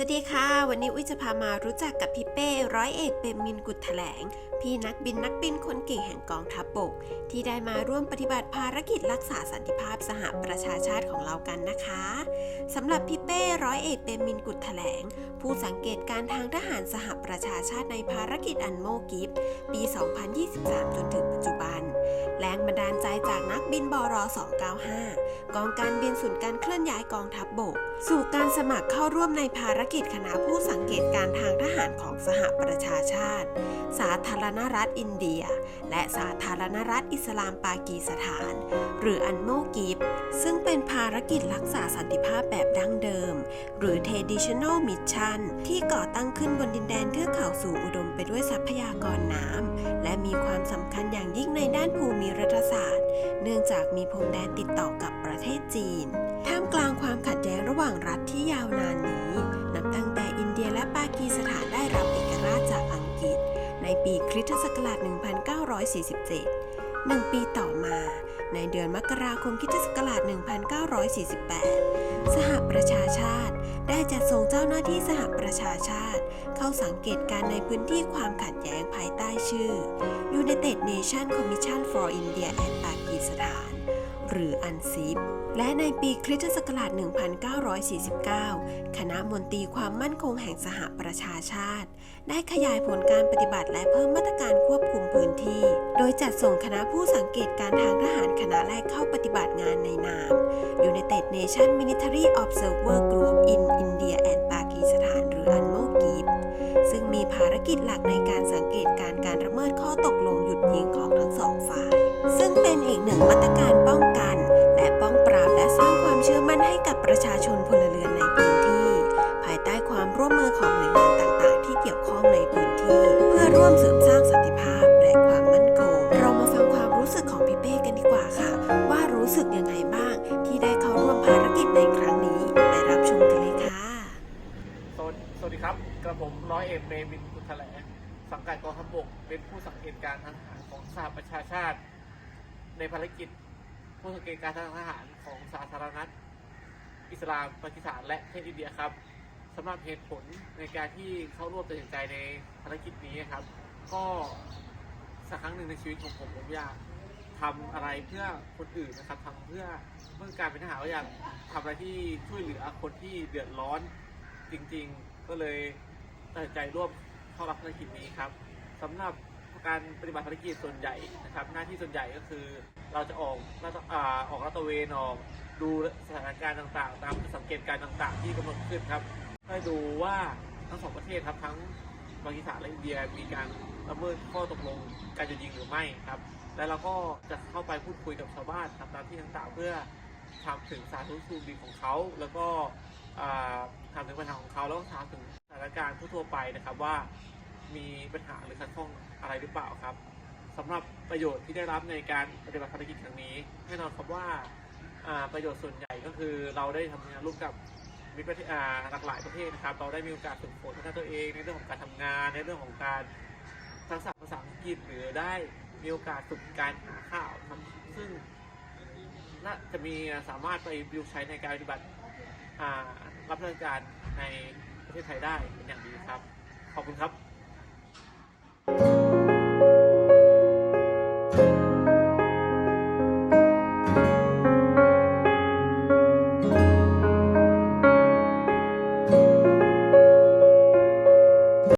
สวัสดีค่ะ วันนี้อุ้ยจะพามารู้จักกับพี่เป้ร้อยเอกเปรมมินกุฎแถลง พี่นักบินนักบินคนเก่งแห่งกองทัพบบก ที่ได้มาร่วมปฏิบัติภารกิจรักษาสันติภาพสหประชาชาติของเรากันนะคะสำหรับพี่เป้ร้อยเอกเปรมมินกุฎแถลง ผู้สังเกตการทางทหารสหประชาชาติในภารกิจอันโมกิฟปี 2023 จนถึงปัจจุบัน แรงบันดาลใจจากนักบินบร295 กองการบินศูนย์การเคลื่อนย้ายกองทัพบบก สู่การสมัครเข้าร่วมในภารกิจคณะผู้สังเกตการทางทหารของสหประชาชาติ สาธารณรัฐอินเดีย และสาธารณรัฐอิสลามปากีสถาน หรืออันโมกิฟซึ่งเป็นภารกิจรักษาสันติภาพแบบดั้งเดิม หรือ Traditional Mission ที่ก่อตั้งขึ้นบนดินแดนเทือกเขาสูงอุดมไปด้วยทรัพยากรน้ำและมีความสำคัญอย่างยิ่งในด้านภูมิรัฐศาสตร์ เนื่องจากมีพรมแดนติดต่อกับประเทศจีน ท่ามกลางความขัดแย้งระหว่างรัฐที่ยาวนานนี้ และปากีสถานได้รับเอกราชจากอังกฤษ ในปีคริสตศักราช 1947หนึ่งปีต่อมา ในเดือนมกราคมคริสตศักราช 1948 สหประชาชาติ ได้จัดส่งเจ้าหน้าที่สหประชาชาติ เข้าสังเกตการณ์ในพื้นที่ความขัดแย้งภายใต้ชื่อ United Nations Commission for India and Pakistan ันซิปและในปีคริสตศักราช 1949 คณะมนตรีความมั่นคงแห่งสหประชาชาติ ได้ขยายผลการปฏิบัติและเพิ่มมาตรการควบคุมพื้นที่ โดยจัดส่งคณะผู้สังเกตการทางทหารคณะแรกเข้าปฏิบัติงานในนาม United Nations Military Observer Group in India and Pakistan หรือ u n มีภารกิจหลักในการสังเกตการการละเมิดข้อตกลงหยุดยิงของทั้งสองฝ่าย ซึ่งเป็นอีกหนึ่งมาตรการป้องกัน และป้องปราบและสร้างความเชื่อมั่นให้กับประชาชนพลเรือนในพื้นที่ ภายใต้ความร่วมมือของหน่วยงานต่างๆ ที่เกี่ยวข้องในพื้นที่ เพื่อร่วมเสริมสร้าง เอกเมวินกุลแถลงสังกัดกองทัพบกเป็นผู้สังเกตการณ์ทางทหารของสหประชาชาติ ในภารกิจผู้สังเกตการณ์ทางทหารของสาธารณรัฐอิสลามปากีสถานและประเทศอินเดียครับสำหรับเหตุผลในการที่เข้าร่วมตัดสินใจในภารกิจนี้ครับ ก็สักครั้งหนึ่งในชีวิตของผมผมอยากทำอะไรเพื่อคนอื่นนะครับทำเพื่อเมื่อการเป็นทหารก็อยากทำอะไรที่ช่วยเหลือคนที่เดือดร้อนจริง ๆ ก็เลย ตัดสินใจร่วมเข้ารับภารกิจนี้ครับสำหรับการปฏิบัติภารกิจส่วนใหญ่นะครับ หน้าที่ส่วนใหญ่ก็คือ เราจะออกลาดอ่าออกลาดตเวนออกดูสถานการณ์ต่างๆ ตามสังเกตการณ์ต่าง ๆ ที่กำหนดขึ้นครับเพื่อดูว่าทั้งสองประเทศครับทั้งปากีสถานและอินเดียมีการละเมิดข้อตกลงการหยุดยิงหรือไม่ครับ และเราก็จะเข้าไปพูดคุยกับชาวบ้านตามที่ต่างๆ เพื่อถามถึงสาธุสุขดีของเขา แล้วก็ถามถึงปัญหาของเขาแล้วก็ถามถึงานการณ์ทั่วไปนะครับว่ามีปัญหาหรือขัดข้องอะไรหรือเปล่าครับสำหรับประโยชน์ที่ได้รับในการปฏิบัติภารกิจครั้งนี้แน่นอนครับว่าประโยชน์ส่วนใหญ่ก็คือเราได้ทำงานร่วมกับมิตรหลากหลายประเทศนะครับ เราได้มีโอกาสฝึกฝนพัฒนาตัวเองในเรื่องของการทำงาน ในเรื่องของการทักษะภาษาอังกฤษหรือได้มีโอกาสฝึกการหาข่าวซึ่งน่าจะมีสามารถไปประยุกต์ใช้ในการปฏิบัติรับราชการใน ประเทศไทยได้เป็นอย่างดีครับ ขอบคุณครับ